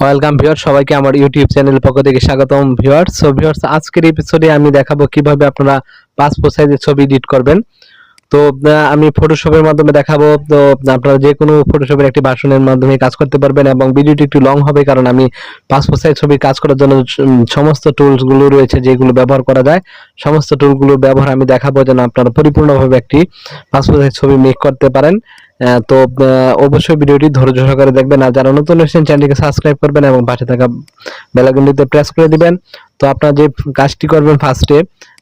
Welcome viewer সবাইকে আমার YouTube channel পক্ষ থেকে স্বাগতম ভিউয়ার সো ভিউয়ার্স আজকের এপিসোডে আমি দেখাবো কীভাবে আপনারা পাসপোর্ট সাইজের ছবি এডিট করবেন। তো আমি ফটোশপের মাধ্যমে দেখাবো। তো, আপনারা যে কোনো ফটোশপের একটি ভার্সনের মাধ্যমে কাজ করতে পারবেন এবং ভিডিওটি একটু লং হবে কারণ আমি পাসপোর্ট সাইজ ছবি কাজ করার জন্য সমস্ত টুলসগুলো রয়েছে যেগুলো ব্যবহার করা যায়, সমস্ত টুলগুলোর ব্যবহার আমি দেখাবো যেন আপনারা পরিপূর্ণভাবে একটি পাসপোর্ট সাইজ ছবি মেক করতে পারেন। তো আহ, অবশ্যই ভিডিওটি ধৈর্য সহকারে দেখবেন। আর যারা নতুন এসেছেন চ্যানেলটিকে সাবস্ক্রাইব করবেন এবং পাশে থাকা বেলাগুলিতে প্রেস করে দিবেন। তো আপনারা যে কাজটি করবেন ফার্স্টে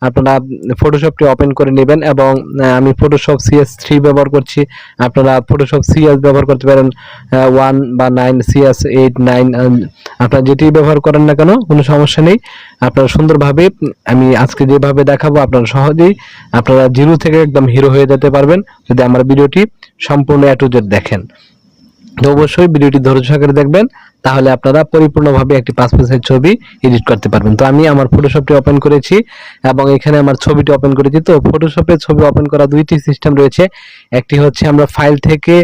আপনারা ফটোশপটি ওপেন করে নেবেন এবং আমি ফটোশপ সিএস থ্রি ব্যবহার করছি। আপনারা ফটোশপ সিএস ব্যবহার করতে পারেন ওয়ান বা নাইন সিএস এইট নাইন আপনারা যেটি ব্যবহার করেন না কেন, কোনো সমস্যা নেই। আপনারা সুন্দরভাবে, আমি আজকে যেভাবে দেখাবো, আপনারা সহজেই আপনারা জিরো থেকে একদম হিরো হয়ে যেতে পারবেন। যদি আমার ভিডিওটি সম্পূর্ণ এ টু জেড দেখেন। তো অবশ্যই ভিডিওটি ধৈর্য সহকারে দেখবেন, তাহলে আপনারা পরিপূর্ণভাবে একটি পাসপোর্ট সাইজ ছবি এডিট করতে পারবেন। তো আমি আমার ফটোশপটি ওপেন করেছি এবং এখানে আমার ছবিটি ওপেন করেছি। তো ফটোশপে ছবি ওপেন করা দুইটি সিস্টেম রয়েছে। একটি হচ্ছে আমরা ফাইল থেকে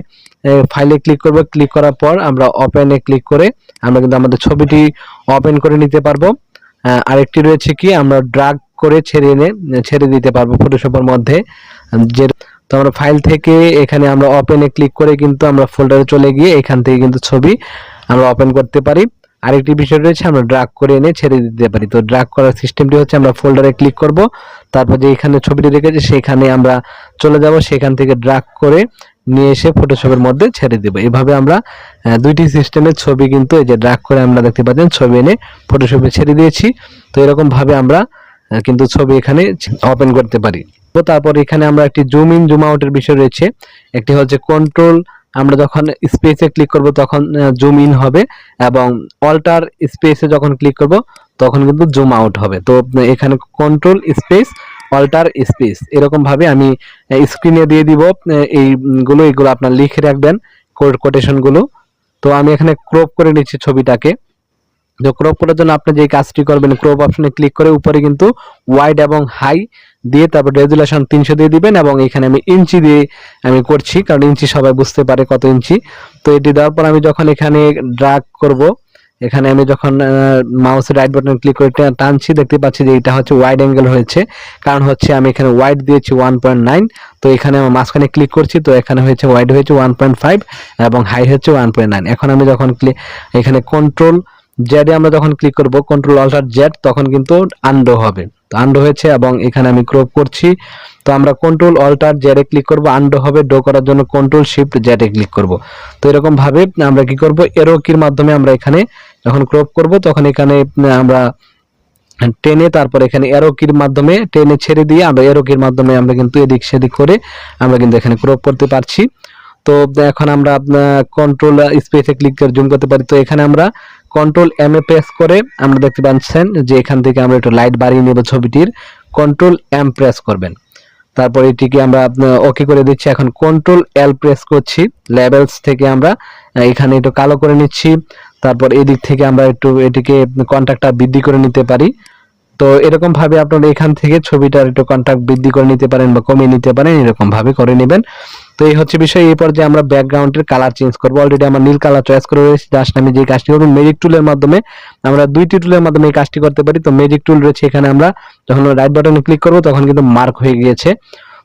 ফাইলে ক্লিক করব। ক্লিক করার পর আমরা ওপেনে ক্লিক করে আমরা কিন্তু আমাদের ছবিটি ওপেন করে নিতে পারব। আরেকটি রয়েছে কি? আমরা ড্রাগ করে ছেড়ে এনে, ছেড়ে দিতে পারব ফটোশপের মধ্যে। যে তো আমরা ফাইল থেকে এখানে আমরা ওপেনে ক্লিক করে কিন্তু আমরা ফোল্ডারে চলে গিয়ে এখান থেকে কিন্তু ছবি আমরা ওপেন করতে পারি। আরেকটি বিষয় রয়েছে, আমরা ড্রাগ করে এনে ছেড়ে দিতে পারি। তো ড্রাগ করার সিস্টেমটি হচ্ছে আমরা ফোল্ডারে ক্লিক করব, তারপর যে এখানে ছবিটি রেখেছি সেখানে আমরা চলে যাব, সেখান থেকে ড্রাগ করে নিয়ে এসে ফটোশপের মধ্যে ছেড়ে দেবো। এভাবে আমরা দুইটি সিস্টেমের ছবি কিন্তু এই যে ড্রাগ করে আমরা দেখতে পাচ্ছেন, ছবি এনে ফটোশপে ছেড়ে দিয়েছি। তো এরকম ভাবে আমরা কিন্তু ছবি এখানে ওপেন করতে পারি। তারপর এখানে আমরা একটি জুম ইন জুম আউটের বিষয় রয়েছে। একটি হচ্ছে কন্ট্রোল আমরা যখন স্পেসে ক্লিক করব তখন জুম ইন হবে এবং অল্টার স্পেসে যখন ক্লিক করব তখন কিন্তু জুম আউট হবে। তো এখানে কন্ট্রোল স্পেস অল্টার স্পেস এরকম ভাবে আমি স্ক্রিনে দিয়ে দিব এইগুলো এগুলো আপনার লিখে রাখবেন কোটেশনগুলো। তো আমি এখানে ক্রপ করে নিচ্ছি ছবিটাকে। তো ক্রপ করার জন্য আপনি যে কাজটি করবেন ক্রপ অপশনে ক্লিক করে উপরে কিন্তু ওয়াইড এবং হাই দিয়ে তারপর রেজুলেশন তিনশো দিয়ে দিবেন এবং এখানে আমি ইঞ্চি দিয়ে আমি করছি, কারণ ইঞ্চি সবাই বুঝতে পারে কত ইঞ্চি। তো এটি দেওয়ার পর আমি যখন এখানে ড্রাগ করব, এখানে আমি যখন মাউসের রাইট বাটন ক্লিক করে টানছি, দেখতে পাচ্ছি যে এটা হচ্ছে ওয়াইড অ্যাঙ্গেল হয়েছে। কারণ হচ্ছে আমি এখানে ওয়াইড দিয়েছি ওয়ান পয়েন্ট নাইন তো এখানে আমার মাঝখানে ক্লিক করছি, তো এখানে হয়েছে ওয়াইড হয়েছে ওয়ান পয়েন্ট ফাইভ এবং হাই হচ্ছে ওয়ান পয়েন্ট নাইন এখন আমি যখন এখানে কন্ট্রোল জেডে আমরা যখন ক্লিক করব কন্ট্রোল অল্টার জেড তখন কিন্তু আন্ডো হবে। তো আন্ডো হয়েছে এবং এখানে আমি ক্রপ করছি। তো আমরা কন্ট্রোল অল্টার জেডে ক্লিক করব আন্ডো হবে ডো করার জন্য কন্ট্রোল শিফট জেডে ক্লিক করব। তো এরকম ভাবে আমরা কি করব? এরো কির মাধ্যমে আমরা এখানে যখন ক্রপ করব, তখন এখানে আমরা টেনে তারপর এখানে এরো কির মাধ্যমে টেনে ছেড়ে দিয়ে আমরা এরো কির মাধ্যমে আমরা কিন্তু এদিক সেদিক করে আমরা কিন্তু এখানে ক্রপ করতে পারছি। তো এখন আমরা কন্ট্রোল স্পেসে ক্লিক করে জুম করতে পারি। তো এখানে আমরা কন্ট্রোল এম এ প্রেস করে আমরা দেখতে পাচ্ছেন যে এখান থেকে আমরা একটু লাইট বাড়িয়ে নেব ছবিটির। কন্ট্রোল এম প্রেস করবেন। তারপর এটিকে আমরা ওকে করে দিচ্ছি। এখন কন্ট্রোল এল প্রেস করছি। লেভেলস থেকে আমরা এখানে একটু কালো করে নিচ্ছি। তারপর এদিক থেকে আমরা একটু এটিকে কন্ট্যাক্টটা বৃদ্ধি করে নিতে পারি। তো এরকম ভাবে আপনারা এখান থেকে ছবিটার একটু কন্ট্যাক্ট বৃদ্ধি করে নিতে পারেন বা কমিয়ে নিতে পারেন এরকম ভাবে করে নেবেন। তো এই হচ্ছে বিষয় এই পর্যায়ে আমরা ব্যাকগ্রাউন্ডের কালার চেঞ্জ করব। অলরেডি আমার নীল কালার চয়েস করে রয়েছে জাস্ট আমি যে কাজটি করব ম্যাজিক টুলের মাধ্যমে আমরা দুইটি টুলের মাধ্যমে এই কাজটি করতে পারি। তো ম্যাজিক টুল রয়েছে, এখানে আমরা যখন রাইট বাটনে ক্লিক করব, তখন কিন্তু মার্ক হয়ে গিয়েছে।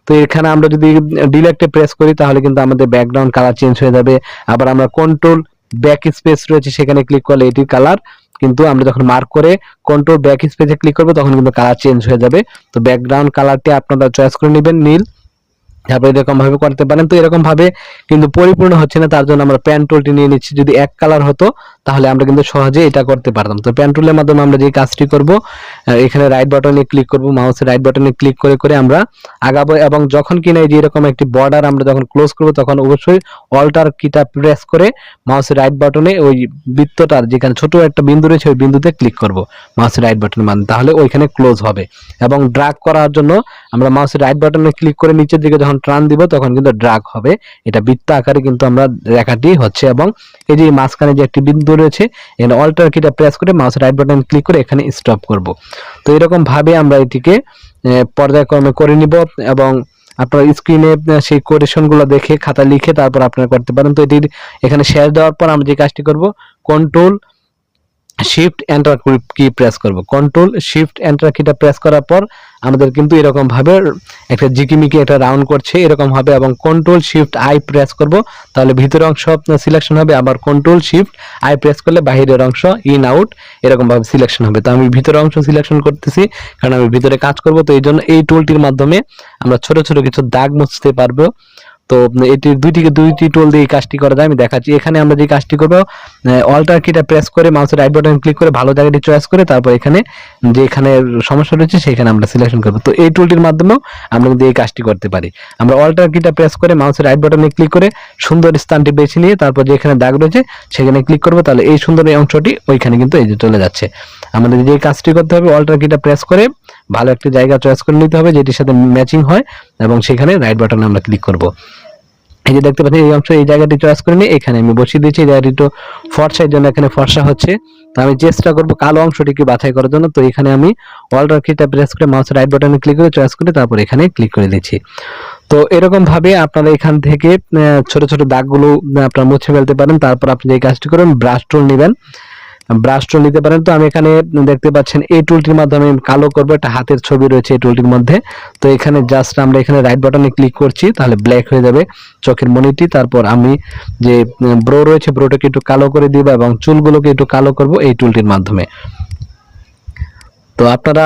তো এখানে আমরা যদি ডিলেক্টে প্রেস করি, তাহলে কিন্তু আমাদের ব্যাকগ্রাউন্ড কালার চেঞ্জ হয়ে যাবে। আবার আমরা কন্ট্রোল ব্যাক স্পেস রয়েছে, সেখানে ক্লিক করলে এটির কালার কিন্তু আমরা যখন মার্ক করে কন্ট্রোল ব্যাক স্পেসে ক্লিক করব, তখন কিন্তু কালার চেঞ্জ হয়ে যাবে। তো ব্যাকগ্রাউন্ড কালারটি আপনারা চয়েস করে নেবেন, নীল। তারপরে এরকম ভাবে করতে পারেন। তো এরকম ভাবে কিন্তু পরিপূর্ণ হচ্ছে না, তার জন্য আমরা প্যান টুলটি নিয়ে নিচ্ছি। যদি এক কালার হতো তাহলে আমরা কিন্তু সহজে এটা করতে পারতাম। তো প্যান টুলের মাধ্যমে আমরা যে কাজটি করব এখানে রাইট বাটনে ক্লিক করব মাউসের রাইট বাটনে ক্লিক করে করে আমরা আগাবো এবং যখন কিনা এই যে এরকম একটি বর্ডার আমরা যখন ক্লোজ করব, তখন অবশ্যই অল্টার কিটা প্রেস করে মাউসের রাইট বাটনে ওই বৃত্তটার যেখানে ছোট একটা বিন্দু রয়েছে, ওই বিন্দুতে ক্লিক করব মাউসের রাইট বাটনের মাধ্যমে। তাহলে ওইখানে ক্লোজ হবে এবং ড্রাগ করার জন্য আমরা মাউসের রাইট বাটনে ক্লিক করে নিচের দিকে যখন টান দিব, তখন কিন্তু ড্রাগ হবে। এটা বৃত্ত আকারে কিন্তু আমরা রেখাটি হচ্ছে এবং এই যে মাঝখানে যে একটি বিন্দু রয়েছে এখানে অল্টার কিটা প্রেস করে মাউস রাইট বাটন ক্লিক করে এখানে স্টপ করব। তো এরকম ভাবে আমরা এটিকে পর্যায়ক্রমে করে নিব এবং আপনার স্ক্রিনে সেই কোটেশনগুলো দেখে খাতা লিখে তারপর আপনারা করতে পারেন। তো এটির, এখানে শেয়ার দেওয়ার পর আমরা যে কাজটি করব control shift enter key press করব? কন্ট্রোল শিফট এন্টার কিটা প্রেস করার পর আমাদের কিন্তু এরকম ভাবে একটা জিকিমিকি একটা রাউন্ড করছে এরকম হবে এবং কন্ট্রোল শিফট আই প্রেস করব। তাহলে ভিতরের অংশ সিলেকশন হবে, আবার কন্ট্রোল শিফট আই প্রেস করলে বাইরের অংশ ইন আউট এরকম ভাবে সিলেকশন হবে। তো আমি ভিতরের অংশ সিলেকশন করতেছি, কারণ আমি ভিতরে কাজ করব, তো এই জন্য এই টুলটির মাধ্যমে আমরা ছোট ছোট কিছু দাগ মুছতে পারব। তো এটি দুইটিকে দুইটি টোল দিয়ে এই কাজটি করা যায়। আমি দেখাচ্ছি। এখানে আমরা যে কাজটি করব অল্টার কিটা প্রেস করে মাউসের রাইট বাটন ক্লিক করে ভালো জায়গাটি চয়েস করে তারপর এখানে যে এখানে সমস্যা রয়েছে, সেখানে আমরা সিলেকশন করব। তো এই টুলটির মাধ্যমেও আমরা কিন্তু এই কাজটি করতে পারি। আমরা অল্টার কিটা প্রেস করে মাউসের রাইট বাটনে ক্লিক করে সুন্দর স্থানটি বেছে নিয়ে তারপর যেখানে দাগ রয়েছে, সেখানে ক্লিক করব, তাহলে এই সুন্দর এই অংশটি ওইখানে কিন্তু এই যে চলে যাচ্ছে। আমাদের যে কাজটি করতে হবে অল্টার কিটা প্রেস করে ভালো একটি জায়গা চয়েস করে নিতে হবে, যেটির সাথে ম্যাচিং হয়, এবং সেখানে রাইট বাটনে আমরা ক্লিক করব। এই যে দেখতে পাচ্ছেন, এই অংশ, এই জায়গাটি চয়েস করে নিয়ে এখানে আমি বসিয়ে দিয়েছি। এই জায়গাটি একটু ফর্সার জন্য এখানে ফর্সা হচ্ছে। তো আমি চেষ্টা করব কালো অংশটিকে বাছাই করার জন্য। তো এখানে আমি অল্টার কিটা প্রেস করে মাউস রাইট বাটনে ক্লিক করে চয়েস করে তারপর এখানে ক্লিক করে দিচ্ছি তো এরকম ভাবে আপনারা এখান থেকে ছোট ছোট দাগগুলো আপনারা মুছে ফেলতে পারেন। তারপর আপনি যে কাজটি করবেন ব্রাশ টুল নেবেন। ব্রাশ টুল নিতে পারেন। তো আমি এখানে দেখতে পাচ্ছেন এই টুলটির মাধ্যমে আমি কালো করব, একটা হাতের ছবি রয়েছে এই টুলটির মধ্যে। তো এখানে জাস্ট আমরা এখানে রাইট বাটনে ক্লিক করছি, তাহলে ব্ল্যাক হয়ে যাবে চোখের মনিটি তারপর আমি যে ব্রো রয়েছে ব্রোটাকে একটু কালো করে দিব এবং চুলগুলোকে একটু কালো করব এই টুলটির মাধ্যমে। তো আপনারা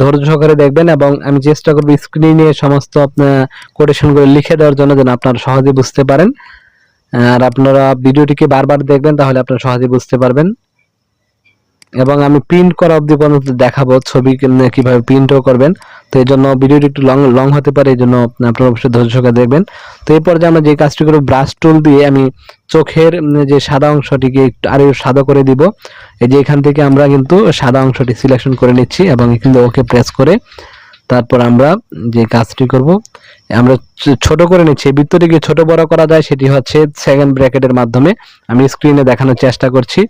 ধৈর্য সহকারে দেখবেন এবং আমি চেষ্টা করব স্ক্রিনে সমস্ত কোটেশনগুলো লিখে দেওয়ার জন্য যেন আপনারা সহজে বুঝতে পারেন। আর আপনারা ভিডিওটিকে বারবার দেখবেন, তাহলে আপনারা সহজে বুঝতে পারবেন। এবং আমি প্রিন্ট করা অবধি পর্যন্ত দেখাবো ছবি কীভাবে প্রিন্টও করবেন। তো এই জন্য ভিডিওটি একটু লং লং হতে পারে, এই জন্য আপনারা অবশ্যই ধৈর্য সহকারে দেখবেন। তো এই পর্যায়ে আমরা যে কাজটি করব ব্রাশ টুল দিয়ে আমি চোখের যে সাদা অংশটিকে একটু আরও সাদা করে দিব। এই যে এখান থেকে আমরা কিন্তু সাদা অংশটি সিলেকশন করে নিচ্ছি এবং কিন্তু ওকে প্রেস করে তারপর আমরা যে কাজটি করব, আমরা ছোট করে নিচ্ছি। বৃত্তটিকে ছোট বড় করা যায়? সেটি হচ্ছে সেকেন্ড ব্র্যাকেটের মাধ্যমে। আমি স্ক্রিনে দেখানোর চেষ্টা করছি।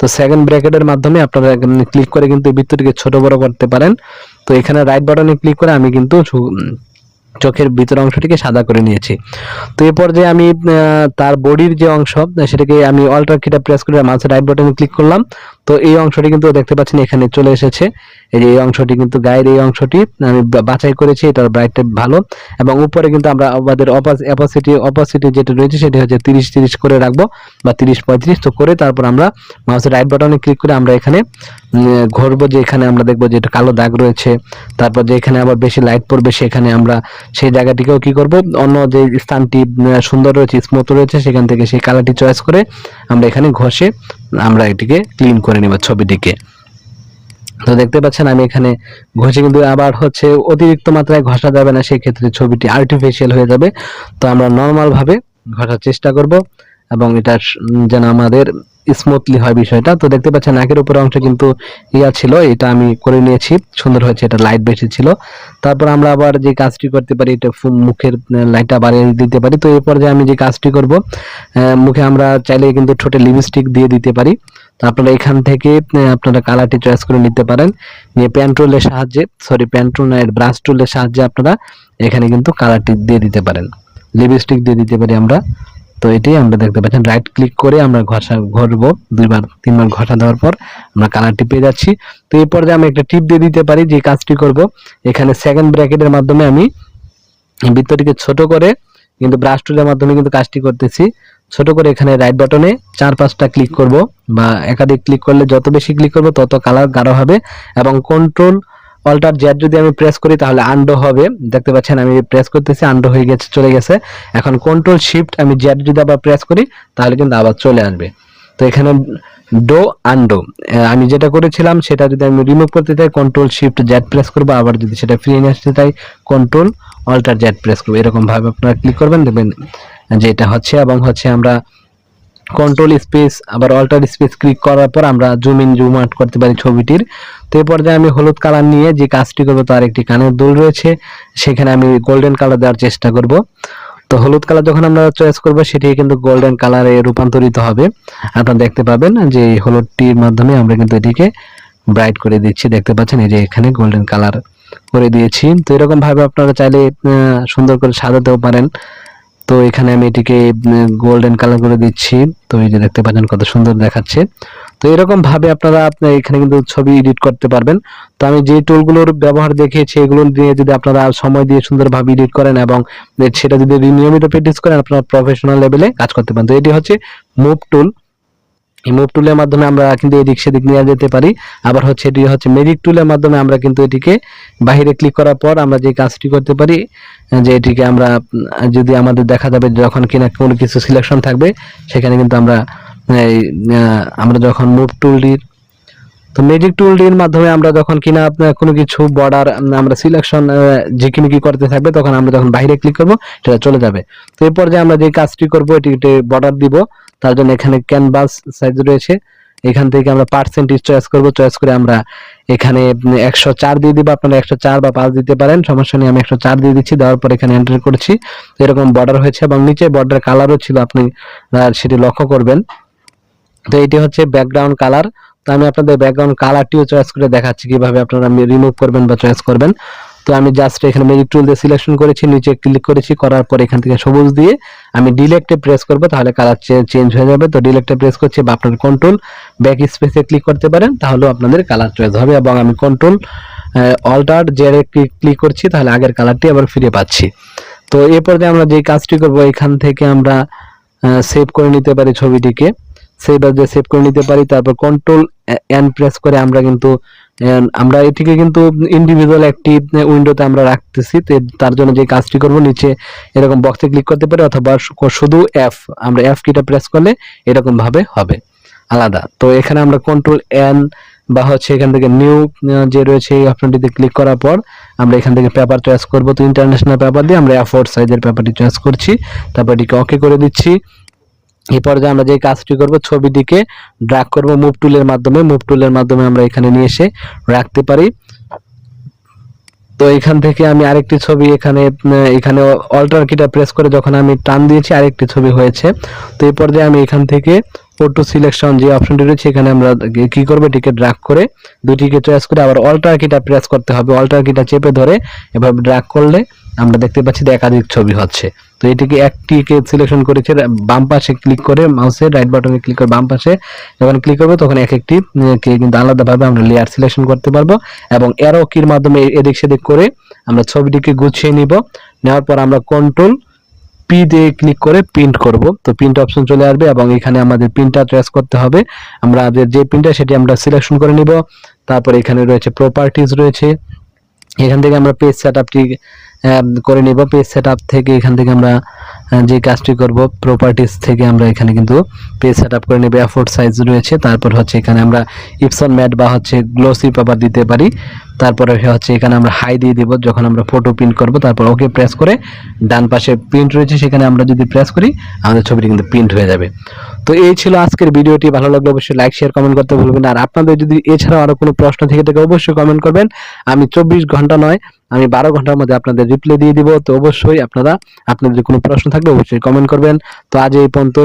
তো সেকেন্ড ব্র্যাকেটের মাধ্যমে আপনারা ক্লিক করে কিন্তু বৃত্তটিকে ছোট বড় করতে পারেন। তো এখানে রাইট বাটনে ক্লিক করে আমি কিন্তু চোখের ভিতর অংশটিকে সাদা করে নিয়েছি। তো এই পর্যায়ে আমি তার বডির যে অংশ, সেটাকে আমি অল্টার কিটা প্রেস করে মাঝে রাইট বাটনে ক্লিক করলাম। তো এই অংশটি কিন্তু দেখতে পাচ্ছেন এখানে চলে এসেছে। এই যে এই অংশটি কিন্তু গায়ের এই অংশটি আমি বাছাই করেছি, এটার ব্রাইটটা ভালো। এবং উপরে কিন্তু আমরা আমাদের অপাসিটি অপাসিটি যেটা রয়েছে সেটা হচ্ছে তিরিশ তিরিশ করে রাখব বা তিরিশ পঁয়ত্রিশ। তো করে তারপর আমরা মাউসের রাইট বাটনে ক্লিক করে আমরা এখানে ঘুরবো যে এখানে আমরা দেখব যে কালো দাগ রয়েছে। তারপর যে এখানে আবার বেশি লাইট পড়বে সেখানে আমরা সেই জায়গাটিকেও কি করব? অন্য যে স্থানটি সুন্দর রয়েছে স্মুথ রয়েছে, সেখান থেকে সেই কালারটি চয়েস করে আমরা এখানে ঘষে আমরা এটিকে ক্লিন করে নেব ছবিটিকে। তো দেখতে পাচ্ছেন আমি এখানে ঘষে কিন্তু আবার হচ্ছে অতিরিক্ত মাত্রায় ঘষা যাবে না, সেক্ষেত্রে ছবিটি আর্টিফিশিয়াল হয়ে যাবে। তো আমরা নর্মালভাবে ঘষার চেষ্টা করব। এবং এটা যেন আমাদের স্মুথলি হয় বিষয়টা। তো দেখতে পাচ্ছেন নাকের উপর অংশ কিন্তু ইয়া ছিল, এটা আমি করে নিয়েছি। সুন্দর হয়েছে, এটা লাইট বেশি ছিল। তারপর আমরা আবার যে কাজটি করতে পারি, এটা মুখের লাইটটা বাড়িয়ে দিতে পারি। তো এরপর যে আমি যে কাজটি করব মুখে আমরা চাইলে কিন্তু ঠোঁটে লিপস্টিক দিয়ে দিতে পারি। তো আপনারা এখান থেকে আপনারা কালারটি চয়েস করে নিতে পারেন। নিয়ে প্যান্ট্রোলের সাহায্যে সরি প্যান টুল না ব্রাশ টুলের সাহায্যে আপনারা এখানে কিন্তু কালারটি দিয়ে দিতে পারেন। লিপস্টিক দিয়ে দিতে পারি আমরা। তো এটাই আমরা দেখতে পাচ্ছেন। রাইট ক্লিক করে আমরা ঘষা ঘষবো, দুইবার, তিনবার ঘষা দেওয়ার পর আমরা কালারটি পেয়ে যাচ্ছি। তো এই পর্যায়ে আমি একটা টিপ দিয়ে দিতে পারি যে কাজটি করব। এখানে সেকেন্ড ব্র্যাকেটের মাধ্যমে আমি বৃত্তটিকে ছোট করে কিন্তু ব্রাশ টুলের মাধ্যমে কিন্তু কাজটি করতেছি। ছোট করে এখানে রাইট বাটনে চার পাঁচটা ক্লিক করব বা একাধিক ক্লিক করলে যত বেশি ক্লিক করব তত কালার গাঢ় হবে এবং কন্ট্রোল অল্টার জেড যদি আমি প্রেস করি, তাহলে আন্ডো হবে। দেখতে পাচ্ছেন, আমি প্রেস করতেছি আন্ডো হয়ে গেছে, চলে গেছে। এখন কন্ট্রোল শিফট আমি জেড যদি আবার প্রেস করি, তাহলে কিন্তু আবার চলে আসবে। তো এখানে ডো আন্ডো আমি যেটা করেছিলাম, সেটা যদি আমি রিমুভ করতে চাই কন্ট্রোল শিফট জেড প্রেস করব, আবার যদি সেটা ফিরিয়ে নিয়ে আসতে চাই কন্ট্রোল অল্টার জেড প্রেস করব। এরকম ভাবে আপনারা ক্লিক করবেন, দেখবেন যে এটা হচ্ছে এবং হচ্ছে আমরা কন্ট্রোল স্পেস আবার অল্টার স্পেস ক্লিক করার পর আমরা জুম ইন জুম আউট করতে পারি ছবিটির। তো এই পর্যায়ে আমি হলুদ কালার নিয়ে যে কাজটি করব তার একটি কানের দুল রয়েছে, সেখানে আমি গোল্ডেন কালার দেওয়ার চেষ্টা করব। তো হলুদ কালার যখন আমরা চয়েস করব সেটি কিন্তু গোল্ডেন কালারে রূপান্তরিত হবে। আপনারা দেখতে পাবেন যে হলুদটির মাধ্যমে আমরা কিন্তু এটিকে ব্রাইট করে দিচ্ছি। দেখতে পাচ্ছেন এই যে এখানে গোল্ডেন কালার করে দিয়েছি। তো এরকম ভাবে আপনারা চাইলে সুন্দর করে সাজাতেও পারেন। তো এখানে আমি এটিকে গোল্ডেন কালার করে দিচ্ছি। তো এই যে দেখতে পাচ্ছেন কত সুন্দর দেখাচ্ছে। তো এরকম ভাবে আপনারা এখানে কিন্তু ছবি এডিট করতে পারবেন। তো আমি যে টুলগুলোর ব্যবহার দেখিয়েছি, এগুলো দিয়ে যদি আপনারা সময় দিয়ে সুন্দরভাবে এডিট করেন এবং সেটা যদি নিয়মিত প্র্যাকটিস করেন, আপনারা প্রফেশনাল লেভেলে কাজ করতে পারেন। তো এটি হচ্ছে মুভ টুল এই মুভ টুলের মাধ্যমে আমরা কিন্তু এদিক সেদিক নিয়ে যেতে পারি। আবার হচ্ছে এটি হচ্ছে ম্যাজিক টুলের মাধ্যমে আমরা কিন্তু এটিকে বাইরে ক্লিক করার পর আমরা যে কাজটি করতে পারি যে এটিকে আমরা যদি আমাদের দেখা যাবে যখন কিনা কোনো কিছু সিলেকশন থাকবে সেখানে কিন্তু আমরা এই, আমরা যখন মুভ টুলটির তো ম্যাজিক টুলটির মাধ্যমে আমরা যখন কিনা আপনার কোনো কিছু বর্ডার আমরা সিলেকশন ঝিকিমিকি করতে থাকবে তখন আমরা যখন বাইরে ক্লিক করব সেটা চলে যাবে। তো এরপর যে আমরা যে কাজটি করব এটিতে বর্ডার দিব তার জন্য এখানে ক্যানভাস সাইজ রয়েছে। এখান থেকে আমরা পার্সেন্টেজ চয়েস করব চয়েস করে আমরা এখানে একশো চার দিয়ে দিব, আপনারা একশো চার বা পাঁচ দিতে পারেন, সমস্যা নেই, আমি একশো চার দিয়ে দিচ্ছি, দেওয়ার পর এখানে এন্টার করছি। এরকম বর্ডার হয়েছে এবং নিচে বর্ডার কালারও ছিল, আপনি সেটি লক্ষ্য করবেন। তো এটি হচ্ছে ব্যাকগ্রাউন্ড কালার তো আমি আপনাদের ব্যাকগ্রাউন্ড কালারটিও চয়েস করে দেখাচ্ছি, কীভাবে আপনারা রিমুভ করবেন বা চয়েস করবেন। তো আমি জাস্ট এখানে ম্যাজিক টুল দিয়ে সিলেকশন করেছি, নিচে ক্লিক করেছি, করার পর এখান থেকে সবুজ দিয়ে আমি ডিলেক্টে প্রেস করব, তাহলে কালার চেঞ্জ হয়ে যাবে। তো ডিলেক্টে প্রেস করছি বা আপনার কন্ট্রোল ব্যাক স্পেসে ক্লিক করতে পারেন, তাহলেও আপনাদের কালার চয়েস হবে এবং আমি কন্ট্রোল অল্টার জেরে ক্লিক করছি, তাহলে আগের কালারটি আবার ফিরে পাচ্ছি। তো এরপর যে আমরা যে কাজটি করব, এখান থেকে আমরা সেভ করে নিতে পারি ছবিটিকে। সেভ যে সেভ করে নিতে পারি, তারপর কন্ট্রোল এন প্রেস করে আমরা কিন্তু আমরা এটিকে কিন্তু ইন্ডিভিজুয়াল একটি উইন্ডোতে আমরা রাখতেছি। তার জন্য যে কাজটি করব, নিচে এরকম বক্সে ক্লিক করতে পারি অথবা শুধু এফ আমরা এফ কিটা প্রেস করলে এরকম ভাবে হবে। আলাদা। তো এখানে আমরা কন্ট্রোল এন বা হচ্ছে এখান থেকে নিউ যে রয়েছে এই অপশনটিতে ক্লিক করার পর আমরা এখান থেকে পেপার চয়েস করব। তো ইন্টারন্যাশনাল পেপার দিয়ে আমরা এফোর সাইজের পেপারটি চয়েস করছি। তারপর এটিকে ওকে করে দিচ্ছি। এই পর্যায়ে আমরা যে কাজটি করব, ছবিটিকে ড্র্যাগ করব মুভ টুলের মাধ্যমে। মুভ টুলের মাধ্যমে আমরা এখানে নিয়ে এসে রাখতে পারি। তো এখান থেকে আমি আরেকটি ছবি এখানে এখানে অল্টার কিটা প্রেস করে যখন আমি টান দিয়েছি, আরেকটি ছবি হয়েছে। তো এই পর্যায়ে আমি এখান থেকে ফটো সিলেকশন যে অপশনটি রয়েছে, এখানে আমরা কি করব, এটিকে ড্র্যাগ করে দুটিকে চয়েস করে আবার অল্টার কিটা প্রেস করতে হবে। অল্টার কিটা চেপে ধরে এভাবে ড্র্যাগ করলে আমরা দেখতে পাচ্ছি যে একাধিক ছবি হচ্ছে। তো এটিকে একটিকে সিলেকশন করেছে বাম পাশে ক্লিক করে মাউসের রাইট বাটনে ক্লিক করে বাম পাশে। যখন ক্লিক করবে, তখন এক একটি কিন্তু আলাদাভাবে আমরা লেয়ার সিলেকশন করতে পারব এবং এরো কির মাধ্যমে এদিক সেদিক করে আমরা ছবিটিকে গুছিয়ে নিব। নেওয়ার পর আমরা কন্ট্রোল পি দিয়ে ক্লিক করে প্রিন্ট করব। তো প্রিন্ট অপশন চলে আসবে এবং এখানে আমাদের প্রিন্টটা চয়েস করতে হবে। আমরা যে প্রিন্টার সেটি আমরা সিলেকশন করে নিব। তারপর এখানে রয়েছে প্রপার্টিজ রয়েছে। এখান থেকে আমরা পেজ সেট আপটি করে নিব, পেজ সেট থেকে এখান থেকে আমরা যে কাজটি করব প্রপার্টিস থেকে আমরা এখানে কিন্তু পেজ সেট করে নেব অ্যাফোর্ড সাইজ রয়েছে। তারপর হচ্ছে এখানে আমরা ইপসন ম্যাট বা হচ্ছে গ্লোসি পেপার দিতে পারি। তারপরে হচ্ছে এখানে আমরা হাই দিয়ে দিব, যখন আমরা ফটো প্রিন্ট করব, তারপর ওকে প্রেস করে ডান পাশে প্রিন্ট রয়েছে, সেখানে আমরা যদি প্রেস করি, আমাদের ছবিটি কিন্তু প্রিন্ট হয়ে যাবে। তো এই ছিল আজকের ভিডিওটি, ভালো লাগলে অবশ্যই লাইক শেয়ার কমেন্ট করতে ভুলবেন আর আপনাদের যদি এছাড়াও আরও কোনো প্রশ্ন থেকে থাকে, অবশ্যই কমেন্ট করবেন। আমি চব্বিশ ঘণ্টা নয় আমি বারো ঘণ্টার মধ্যে আপনাদের রিপ্লাই দিয়ে দিব। তো অবশ্যই আপনারা, আপনাদের কোনো প্রশ্ন থাকলে অবশ্যই কমেন্ট করবেন। তো আজ এই পর্যন্ত